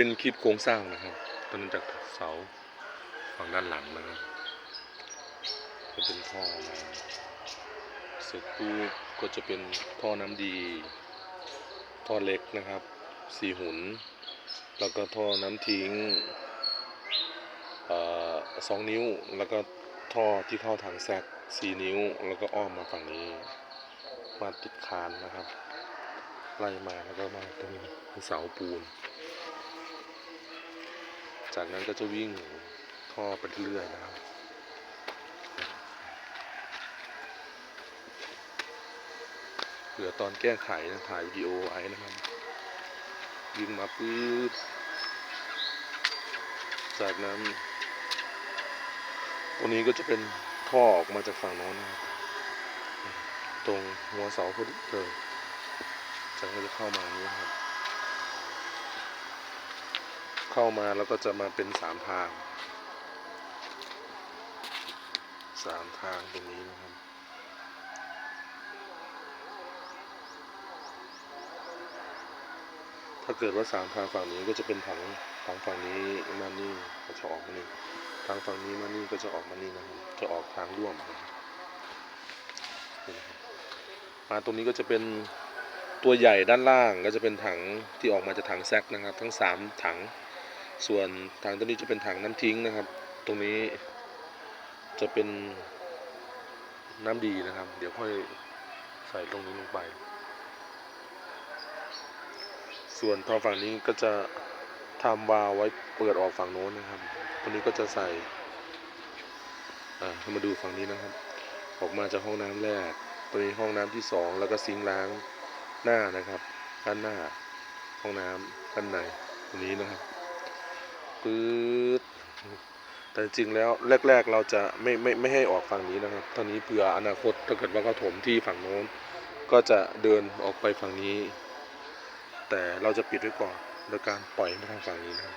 เป็นคลิปโครงสร้างนะครับต้นจากเสาฝั่งด้านหลังนะครับจะเป็นท่อมาเสร็จปุ๊บก็จะเป็นท่อน้ำดีท่อเล็กนะครับสี่หุน แล้วก็ท่อน้ำทิ้งอสองนิ้วแล้วก็ท่อที่เข้าถังแซกสี่นิ้ว แล้วก็อ้อมมาฝั่งนี้ มาติดคานนะครับ ไล่มาแล้วก็มาตรงเสาปูน จากนั้นก็จะวิ่งท่อไปเรื่อยนะครับเหลือตอนแก้ไขนะถ่ายวิดีโอไว้นะครับ วิ่งมาปื๊ดจากนั้นตรงนี้ก็จะเป็นท่อออกมาจากฝั่งโน้นนะครับตรงหัวเสาพอดีเลยจากนั้นจะเข้ามานี้นะครับ เข้ามาแล้วก็จะมาเป็นสามทางสามทางตรงนี้นะครับถ้าเกิดว่าสามทางฝั่งนี้ก็จะเป็นถังถังฝั่งนี้มานี่ก็จะออกมานี่ทางฝั่งนี้มานี่ก็จะออกมานี่นะครับจะออกทางร่วมนะครับมาตรงนี้ก็จะเป็นตัวใหญ่ด้านล่างก็จะเป็นถังที่ออกมาจากถังแซกนะครับ ทั้งสามถัง ส่วนถังตัวนี้จะเป็นถังน้ำทิ้งนะครับ ตรงนี้จะเป็นน้ำดีนะครับ เดี๋ยวค่อยใส่ตรงนี้ลงไป ส่วนทางฝั่งนี้ก็จะทำวาล์วไว้เปิดออกฝั่งโน้นนะครับ ตรงนี้ก็จะใส่อ่ามาดูฝั่งนี้นะครับ ออกมาจากห้องน้ำแรกตัวนี้ห้องน้ำที่สองแล้วก็ซิงค์ล้างหน้านะครับ ด้านหน้า ห้องน้ำด้านในตรงนี้นะครับ ปื๊ดแต่จริงแล้วแรก ๆ เราจะไม่ไม่ไม่ให้ออกฝั่งนี้นะครับ ตอนนี้เผื่ออนาคตถ้าเกิดว่าเขาถมที่ฝั่งโน้น ก็จะเดินออกไปฝั่งนี้ แต่เราจะปิดไว้ก่อนโดยการปล่อยมาทางฝั่งนี้นะครับ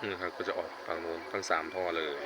นี่ครับก็จะออกฝั่งโน้นทั้งสามท่อเลย